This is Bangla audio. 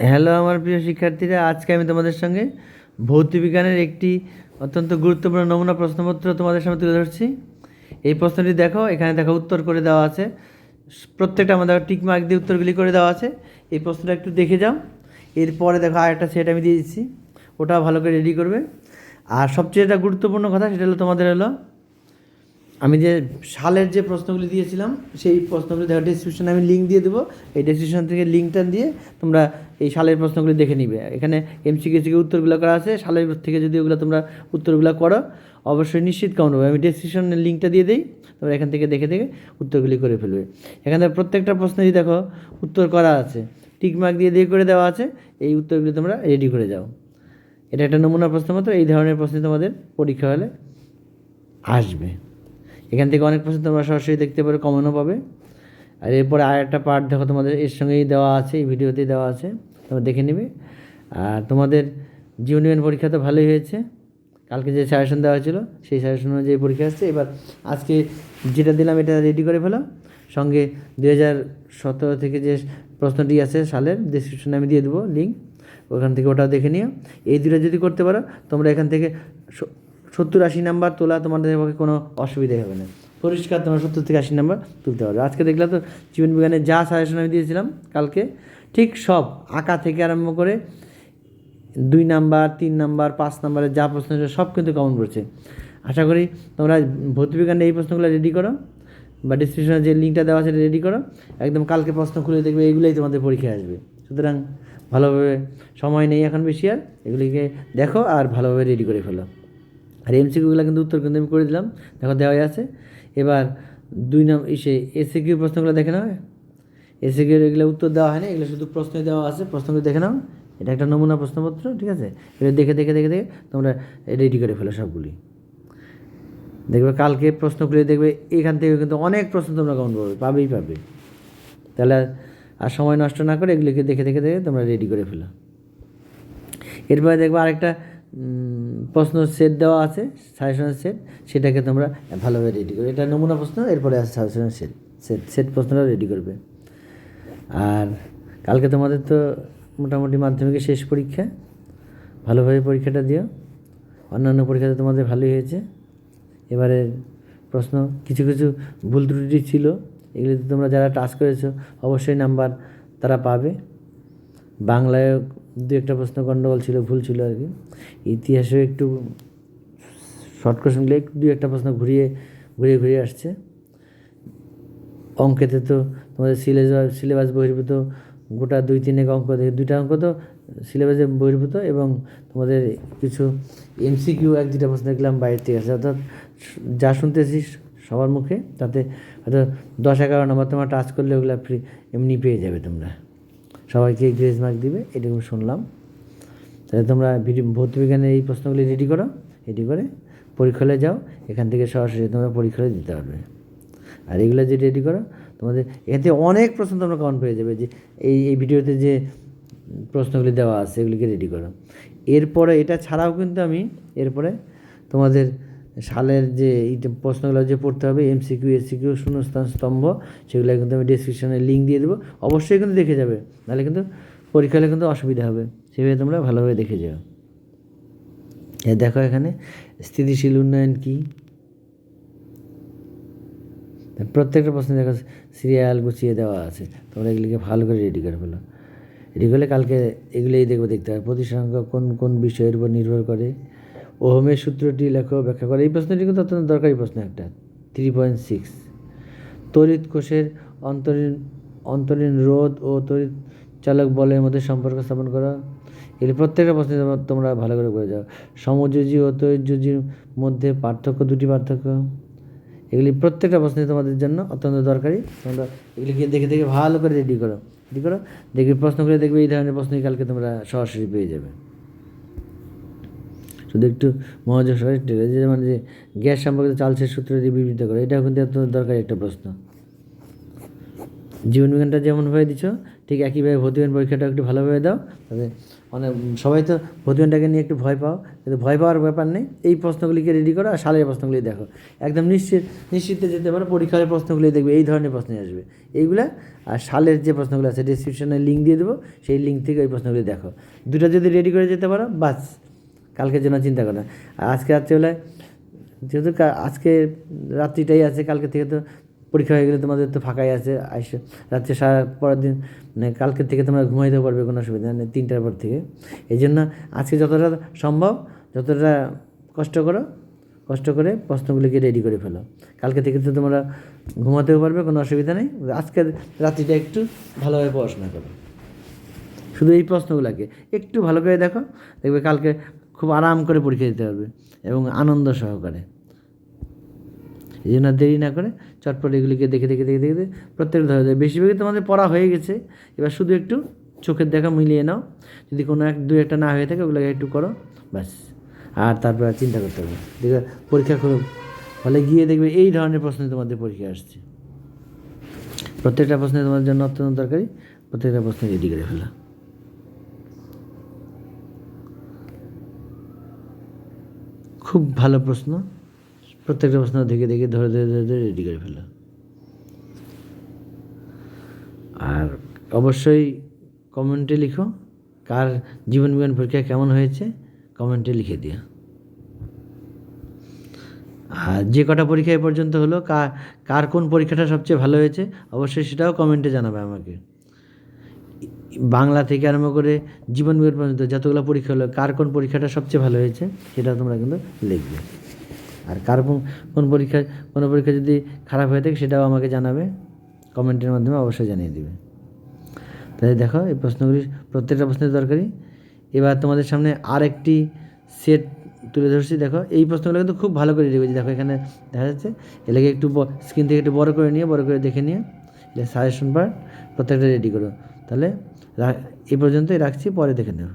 হ্যালো আমার প্রিয় শিক্ষার্থীরা, আজকে আমি তোমাদের সঙ্গে ভৌতবিজ্ঞানের একটি অত্যন্ত গুরুত্বপূর্ণ নমুনা প্রশ্নপত্র তোমাদের সামনে তুলে ধরছি। এই প্রশ্নটি দেখো, এখানে দেখো উত্তর করে দেওয়া আছে। প্রত্যেকটা আমাদের টিক মার্ক দিয়ে উত্তরগুলি করে দেওয়া আছে। এই প্রশ্নটা একটু দেখে যাও। এরপরে দেখো আর একটা সেট আমি দিয়ে দিচ্ছি। ওটাও ভালো করে রেডি করবে। আর সবচেয়ে যেটা গুরুত্বপূর্ণ কথা সেটা হলো তোমাদের হলো আমি যে সালের যে প্রশ্নগুলি দিয়েছিলাম, সেই প্রশ্নগুলি দেখো ডিসক্রিপশনে আমি লিঙ্ক দিয়ে দেবো। এই ডিসক্রিপশন থেকে লিঙ্কটা দিয়ে তোমরা এই সালের প্রশ্নগুলি দেখে নিবে। এখানে এমসিকিউ থেকে উত্তরগুলো করা আছে। সালের থেকে যদি ওগুলো তোমরা উত্তরগুলো করো, অবশ্যই নিশ্চিত কেমন হবে। আমি ডিসক্রিপশনের লিঙ্কটা দিয়ে দিই, তোমরা এখান থেকে দেখে দেখে উত্তরগুলি করে ফেলবে। এখানে প্রত্যেকটা প্রশ্নেরই দেখো উত্তর করা আছে। টিকমার্ক দিয়ে দিয়ে করে দেওয়া আছে। এই উত্তরগুলি তোমরা রেডি করে যাও। এটা একটা নমুনা প্রশ্নপত্র এই ধরনের প্রশ্ন তোমাদের পরীক্ষা হলে আসবে। এখান থেকে অনেক প্রশ্ন তোমরা সরাসরি দেখতে পারো কমনও পাবে। আর এরপরে আর একটা পার্ট দেখো, তোমাদের এর সঙ্গেই দেওয়া আছে, এই ভিডিওতেই দেওয়া আছে, তোমরা দেখে নেবে। আর তোমাদের জীবনীমান পরীক্ষা তো ভালোই হয়েছে। কালকে যে সাজেশন দেওয়া হয়েছিল, সেই সাজেশন অনুযায়ী পরীক্ষা আসছে। এবার আজকে যেটা দিলাম, এটা রেডি করে ফেলো। সঙ্গে দু হাজার সতেরো থেকে যে প্রশ্নটি আছে সালের ডিসক্রিপশনে আমি দিয়ে দেবো লিঙ্ক ওখান থেকে ওটাও দেখে নিও। এই দুটো যদি করতে পারো, তোমরা এখান থেকে সত্তর আশি নাম্বার তোলা তোমাদের পক্ষে কোনো অসুবিধাই হবে না। পরিষ্কার তোমরা সত্তর থেকে আশি নাম্বার তুলতে পারবে। আজকে দেখলে তো জীবন বিজ্ঞানের যা সাজেশন আমি দিয়েছিলাম কালকে, ঠিক সব আঁকা থেকে আরম্ভ করে দুই নাম্বার, তিন নাম্বার, পাঁচ নাম্বারের যা প্রশ্ন সব কিন্তু কমন পড়ছে আশা করি তোমরা ভৌতবিজ্ঞানে এই প্রশ্নগুলো রেডি করো বা ডিসক্রিপশনে যে লিঙ্কটা দেওয়া আছে রেডি করো। একদম কালকে প্রশ্ন খুলে দেখবে, এগুলোই তোমাদের পরীক্ষায় আসবে। সুতরাং ভালোভাবে সময় নেই এখন বেশি আর, এগুলিকে দেখো আর ভালোভাবে রেডি করে ফেলো। আর এমসিকিউগুলো কিন্তু উত্তর কিন্তু আমি করে দিলাম। দেখো দেওয়াই আছে। এবার দুই নাম ইসে এসে কিউ প্রশ্নগুলো দেখে নাও। এসে কিউ এগুলো উত্তর দেওয়া হয়নি, এগুলো শুধু প্রশ্ন দেওয়া আছে। প্রশ্নগুলো দেখে নাও। এটা একটা নমুনা প্রশ্নপত্র, ঠিক আছে? এগুলো দেখে দেখে দেখে দেখে তোমরা রেডি করে ফেলো সবগুলি। দেখবে কালকে প্রশ্নগুলি দেখবে, এখান থেকে কিন্তু অনেক প্রশ্ন তোমরা কমন পাবে পাবেই পাবে। তাহলে আর সময় নষ্ট না করে এগুলিকে দেখে দেখে দেখে তোমরা রেডি করে ফেলো। এরপরে দেখব আরেকটা প্রশ্ন সেট দেওয়া আছে সাজেশনের সেট সেটাকে তোমরা ভালোভাবে রেডি করবে। এটা নমুনা প্রশ্ন, এরপরে আছে সাজেশনের সেট সেট সেট প্রশ্নটা রেডি করবে। আর কালকে তোমাদের তো মোটামুটি মাধ্যমিকের শেষ পরীক্ষা। ভালোভাবে পরীক্ষাটা দিও। অন্যান্য পরীক্ষাতে তোমাদের ভালোই হয়েছে। এবারে প্রশ্ন, কিছু কিছু ভুল ত্রুটি ছিল, এগুলিতে তোমরা যারা টাচ করেছ, অবশ্যই নাম্বার তারা পাবে। বাংলায় দু একটা প্রশ্ন গণ্ডগোল ছিল, ভুল ছিল আর কি। ইতিহাসেও একটু শর্ট কোশ্চেনগুলো একটু দু একটা প্রশ্ন ঘুরিয়ে ঘুরিয়ে ঘুরিয়ে আসছে। অঙ্কেতে তো তোমাদের সিলেবাস সিলেবাস বহির্ভূত গোটা দুই তিনেক অঙ্ক দেখে, দুইটা অঙ্ক তো সিলেবাসে বহির্ভূত এবং তোমাদের কিছু এমসিকিউ এক দুটা প্রশ্ন দেখলাম বাইরে থেকে আসছে। অর্থাৎ যা শুনতেছি সবার মুখে, তাতে হয়তো দশ এগারো নম্বর তোমার টাচ করলে ওগুলো ফ্রি এমনি পেয়ে যাবে তোমরা। সবাইকে গ্রেস মার্ক দিবে এটুকু শুনলাম। তাহলে তোমরা ভৌতবিজ্ঞানের এই প্রশ্নগুলি রেডি করো রেডি করে পরীক্ষায় যাও, এখান থেকে সরাসরি তোমরা পরীক্ষায় দিতে পারবে। আর এগুলো যে রেডি করো, তোমাদের এখান থেকে অনেক প্রশ্ন তোমরা কমন পেয়ে যাবে যে এই এই ভিডিওতে যে প্রশ্নগুলি দেওয়া আছে, এগুলিকে রেডি করো। এরপরে, এটা ছাড়াও কিন্তু আমি, এরপরে তোমাদের সালের যে প্রশ্নগুলো যে পড়তে হবে এমসিকিউ এসিকিউ শূন্যস্থান স্তম্ভ, সেগুলো কিন্তু আমি ডিসক্রিপশনে লিঙ্ক দিয়ে দেবো। অবশ্যই কিন্তু দেখে যাবে, নাহলে কিন্তু পরীক্ষা হলে কিন্তু অসুবিধা হবে। সেভাবে তোমরা ভালোভাবে দেখে যাও। দেখো এখানে, স্থিতিশীল উন্নয়ন কী? প্রত্যেকটা প্রশ্নে দেখো সিরিয়াল গুছিয়ে দেওয়া আছে। তোমরা এগুলিকে ভালো করে রেডি করে ফেলো। রেডি করলে কালকে এগুলোই দেখব, দেখতে হবে। প্রতিসংখ্য কোন কোন বিষয়ের উপর নির্ভর করে? ওহমের সূত্রটি লেখো ব্যাখ্যা করে। এই প্রশ্নটি কিন্তু অত্যন্ত দরকারি প্রশ্ন একটা। থ্রি পয়েন্ট সিক্স তড়িৎ কোষের অন্তরীণ অন্তরীণ রোধ ও তড়িৎ চালক বলের মধ্যে সম্পর্ক স্থাপন করা। এগুলি প্রত্যেকটা প্রশ্নে তোমরা- ভালো করে করে যাও। সমযোজী ও তৈর্যোজীর মধ্যে পার্থক্য, দুটি পার্থক্য। এগুলি প্রত্যেকটা প্রশ্নে তোমাদের জন্য অত্যন্ত দরকারি। তোমরা এগুলিকে দেখে দেখে ভালো করে রেডি করো। রেডি করো? দেখবে প্রশ্নগুলো দেখবে এই ধরনের প্রশ্নই কালকে তোমরা সরাসরি পেয়ে যাবে। শুধু একটু মনোযোগ টেনে যে যেমন যে গ্যাস সম্পর্কিত চালসের সূত্র দিয়ে বিবৃত করো, এটাও কিন্তু এত দরকারি একটা প্রশ্ন। জীবন বিজ্ঞানটা যেমনভাবে দিচ্ছ ঠিক একইভাবে ভর্তিবিজ্ঞান পরীক্ষাটা একটু ভালোভাবে দাও। তবে মানে সবাই তো ভর্তিবিজ্ঞানটাকে নিয়ে একটু ভয় পাও, কিন্তু ভয় পাওয়ার ব্যাপার নেই। এই প্রশ্নগুলিকে রেডি করো আর সালের প্রশ্নগুলি দেখো। একদম নিশ্চিত, নিশ্চিতে যেতে পারো, পরীক্ষার প্রশ্নগুলি দেখবে, এই ধরনের প্রশ্ন আসবে। এইগুলা আর সালের যে প্রশ্নগুলো আছে ডিসক্রিপশনে লিঙ্ক দিয়ে দেবো, সেই লিঙ্ক থেকে ওই প্রশ্নগুলি দেখো। দুটো যদি রেডি করে যেতে পারো, বাস। কালকের জন্য চিন্তা করো আর আজকে রাত্রিবেলায় যেহেতু আজকে রাত্রিটাই আছে, কালকে থেকে তো পরীক্ষা হয়ে গেলে তোমাদের তো ফাঁকাই আছে, আইসে। রাত্রে সারা পরের দিন মানে কালকের থেকে তোমরা ঘুমাইতেও পারবে কোনো অসুবিধা নেই, তিনটার পর থেকে। এই জন্য আজকে যতটা সম্ভব, যতটা কষ্ট করো, কষ্ট করে প্রশ্নগুলিকে রেডি করে ফেলো। কালকে থেকে তো তোমরা ঘুমাতেও পারবে, কোনো অসুবিধা নেই। আজকে রাত্রিটা একটু ভালোভাবে পড়াশোনা করো। শুধু এই প্রশ্নগুলোকে। একটু ভালো করে দেখো, দেখবে কালকে খুব আরাম করে পরীক্ষা দিতে পারবে এবং আনন্দ সহকারে। এই জন্য দেরি না করে চটপট এগুলিকে দেখে দেখে দেখে দেখে প্রত্যেক ধরে দেয় বেশিরভাগই তোমাদের পড়া হয়ে গেছে। এবার শুধু একটু চোখের দেখা মিলিয়ে নাও। যদি কোনো এক দু একটা না হয়ে থাকে ওগুলোকে একটু করো, ব্যাস। আর তারপর চিন্তা করতে হবে দেখবে পরীক্ষা খুব ফলে গিয়ে দেখবে এই ধরনের প্রশ্ন তোমাদের পরীক্ষা আসছে। প্রত্যেকটা প্রশ্নে তোমার জন্য অত্যন্ত দরকারি। প্রত্যেকটা প্রশ্ন রেডি করে ফেলা। খুব ভালো প্রশ্ন। প্রত্যেকটা প্রশ্ন দেখে দেখে ধরে ধরে ধরে ধরে রেডি করে ফেলো আর অবশ্যই কমেন্টে লিখো, কার জীবন বিজ্ঞান পরীক্ষা কেমন হয়েছে কমেন্টে লিখে দিও। আর যে কটা পরীক্ষা এ পর্যন্ত হলো কার কোন পরীক্ষাটা সবচেয়ে ভালো হয়েছে, অবশ্যই সেটাও কমেন্টে জানাবে আমাকে। বাংলা থেকে আরম্ভ করে জীবন বিজ্ঞান পর্যন্ত যতগুলো পরীক্ষা হলো, কার কোন পরীক্ষাটা সবচেয়ে ভালো হয়েছে, সেটা তোমরা কিন্তু লিখবে। আর কার কোন পরীক্ষা, কোনো পরীক্ষা যদি খারাপ হয়ে থাকে, সেটাও আমাকে জানাবে, কমেন্টের মাধ্যমে অবশ্যই জানিয়ে দেবে। তাই দেখো, এই প্রশ্নগুলি প্রত্যেকটা প্রশ্নের দরকারি। এবার তোমাদের সামনে আর একটি সেট তুলে ধরছি। দেখো, এই প্রশ্নগুলো কিন্তু খুব ভালো করে রেখেছি। দেখো, এখানে দেখা যাচ্ছে এলাকে একটু স্ক্রিন থেকে একটু বড় করে নিয়ে, বড় করে দেখে নিয়ে সাজেশন পার্ট প্রত্যেকটা রেডি করো। তাহলে এই পর্যন্তই রাখছি পরে দেখে নেও